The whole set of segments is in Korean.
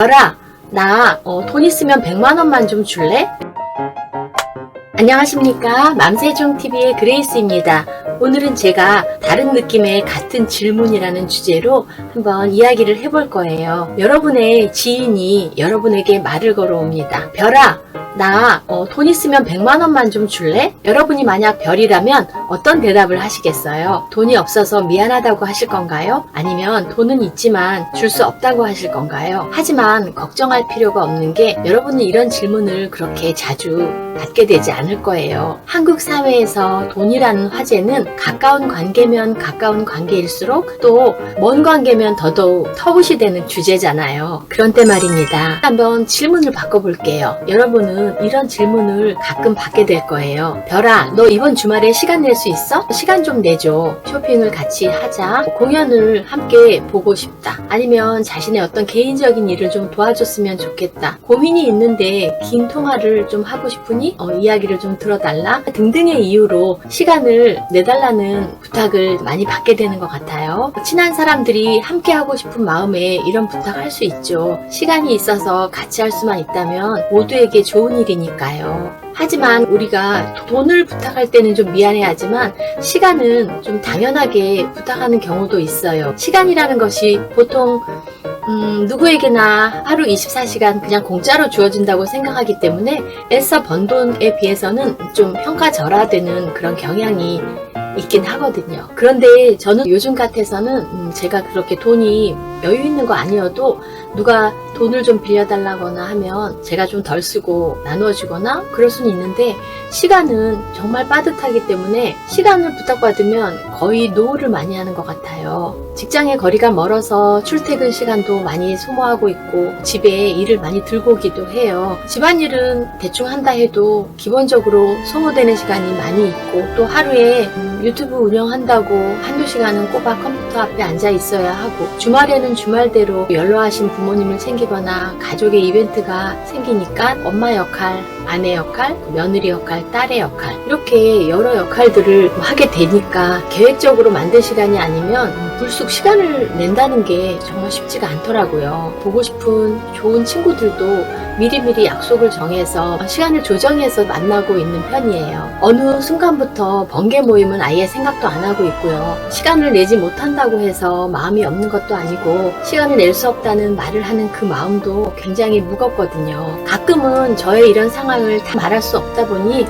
별아, 나 어, 돈 있으면 100만 원만 좀 줄래? 안녕하십니까. 맘세종TV의 그레이스입니다. 오늘은 제가 다른 느낌의 같은 질문이라는 주제로 한번 이야기를 해볼 거예요. 여러분의 지인이 여러분에게 말을 걸어옵니다. 별아, 나 어, 돈 있으면 100만 원만 좀 줄래? 여러분이 만약 별이라면 어떤 대답을 하시겠어요? 돈이 없어서 미안하다고 하실 건가요? 아니면 돈은 있지만 줄 수 없다고 하실 건가요? 하지만 걱정할 필요가 없는 게 여러분은 이런 질문을 그렇게 자주 받게 되지 않을 거예요. 한국 사회에서 돈이라는 화제는 가까운 관계면 가까운 관계일수록 또 먼 관계면 더더욱 터부시 되는 주제잖아요. 그런 때 말입니다. 한번 질문을 바꿔볼게요. 여러분은 이런 질문을 가끔 받게 될 거예요. 별아, 너 이번 주말에 시간 낼 수 있어? 시간 좀 내줘. 쇼핑을 같이 하자. 공연을 함께 보고 싶다. 아니면 자신의 어떤 개인적인 일을 좀 도와줬으면 좋겠다. 고민이 있는데 긴 통화를 좀 하고 싶으니 어, 이야기를 좀 들어달라 등등의 이유로 시간을 내달라는 부탁을 많이 받게 되는 것 같아요. 친한 사람들이 함께 하고 싶은 마음에 이런 부탁할 수 있죠. 시간이 있어서 같이 할 수만 있다면 모두에게 좋은 일이니까요. 하지만 우리가 돈을 부탁할 때는 좀 미안해하지만 시간은 좀 당연하게 부탁하는 경우도 있어요. 시간이라는 것이 보통 음, 누구에게나 하루 24시간 그냥 공짜로 주어진다고 생각하기 때문에 애써 번 돈에 비해서는 좀 평가절하되는 그런 경향이 있긴 하거든요. 그런데 저는 요즘 같아서는 음, 제가 그렇게 돈이 여유 있는 거 아니어도 누가 돈을 좀 빌려달라거나 하면 제가 좀 덜 쓰고 나누어 주거나 그럴 수는 있는데 시간은 정말 빠듯하기 때문에 시간을 부탁받으면 거의 노후를 많이 하는 것 같아요. 직장의 거리가 멀어서 출퇴근 시간도 많이 소모하고 있고 집에 일을 많이 들고 오기도 해요. 집안일은 대충 한다 해도 기본적으로 소모되는 시간이 많이 있고 또 하루에 음, 유튜브 운영한다고 한두 시간은 꼬박 컴퓨터 앞 에 앉아 있어야 하고 주말에는 주말대로 연로하신 부모님을 챙기거나 가족의 이벤트가 생기니까 엄마 역할, 아내 역할, 며느리 역할, 딸의 역할 이렇게 여러 역할들을 하게 되니까 계획적으로 만든 시간이 아니면 불쑥 시간을 낸다는 게 정말 쉽지가 않더라고요. 보고 싶은 좋은 친구들도 미리미리 약속을 정해서 시간을 조정해서 만나고 있는 편이에요. 어느 순간부터 번개 모임은 아예 생각도 안 하고 있고요. 시간을 내지 못한다고 해서 마음이 없는 것도 아니고 시간을 낼 수 없다는 말을 하는 그 마음도 굉장히 무겁거든요. 가끔은 저의 이런 상황 을 다 말할 수 없다 보니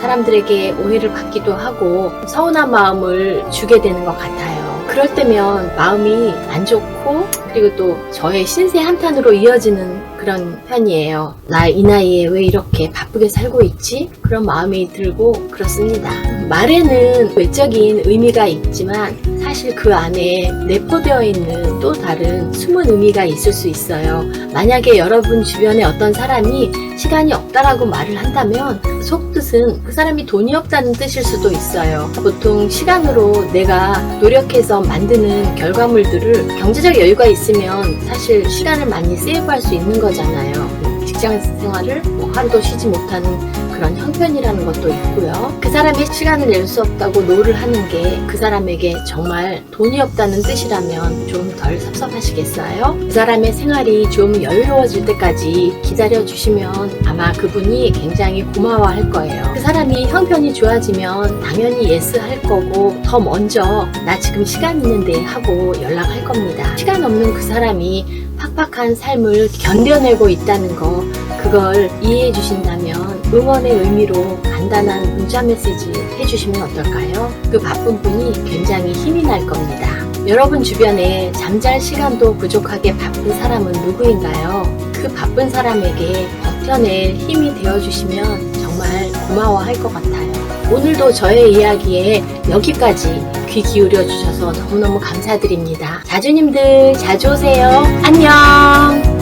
사람들에게 오해를 받기도 하고 서운한 마음을 주게 되는 것 같아요. 그럴 때면 마음이 안 좋고 그리고 또 저의 신세 한탄으로 이어지는 그런 편이에요. 나 이 나이에 왜 이렇게 바쁘게 살고 있지? 그런 마음이 들고 그렇습니다. 말에는 외적인 의미가 있지만 사실 그 안에 내포되어 있는 또 다른 숨은 의미가 있을 수 있어요. 만약에 여러분 주변에 어떤 사람이 시간이 없다라고 말을 한다면 속뜻은 그 사람이 돈이 없다는 뜻일 수도 있어요. 보통 시간으로 내가 노력해서 만드는 결과물들을 경제적 여유가 있으면 사실 시간을 많이 세이브할 수 있는 거잖아요. 직장 생활을 뭐 하루도 쉬지 못하는 그런 형편이라는 것도 있고요. 그 사람이 시간을 낼 수 없다고 노를 하는 게 그 사람에게 정말 돈이 없다는 뜻이라면 좀 덜 섭섭하시겠어요? 그 사람의 생활이 좀 여유로워질 때까지 기다려 주시면 아마 그분이 굉장히 고마워할 거예요. 그 사람이 형편이 좋아지면 당연히 예스 할 거고 더 먼저 나 지금 시간 있는데 하고 연락할 겁니다. 시간 없는 그 사람이 팍팍한 삶을 견뎌내고 있다는 거 그걸 이해해 주신다면 응원의 의미로 간단한 문자 메시지 해주시면 어떨까요? 그 바쁜 분이 굉장히 힘이 날 겁니다. 여러분 주변에 잠잘 시간도 부족하게 바쁜 사람은 누구인가요? 그 바쁜 사람에게 버텨낼 힘이 되어주시면 정말 고마워할 것 같아요. 오늘도 저의 이야기에 여기까지 귀 기울여 주셔서 너무너무 감사드립니다. 자주님들 자주 오세요. 안녕!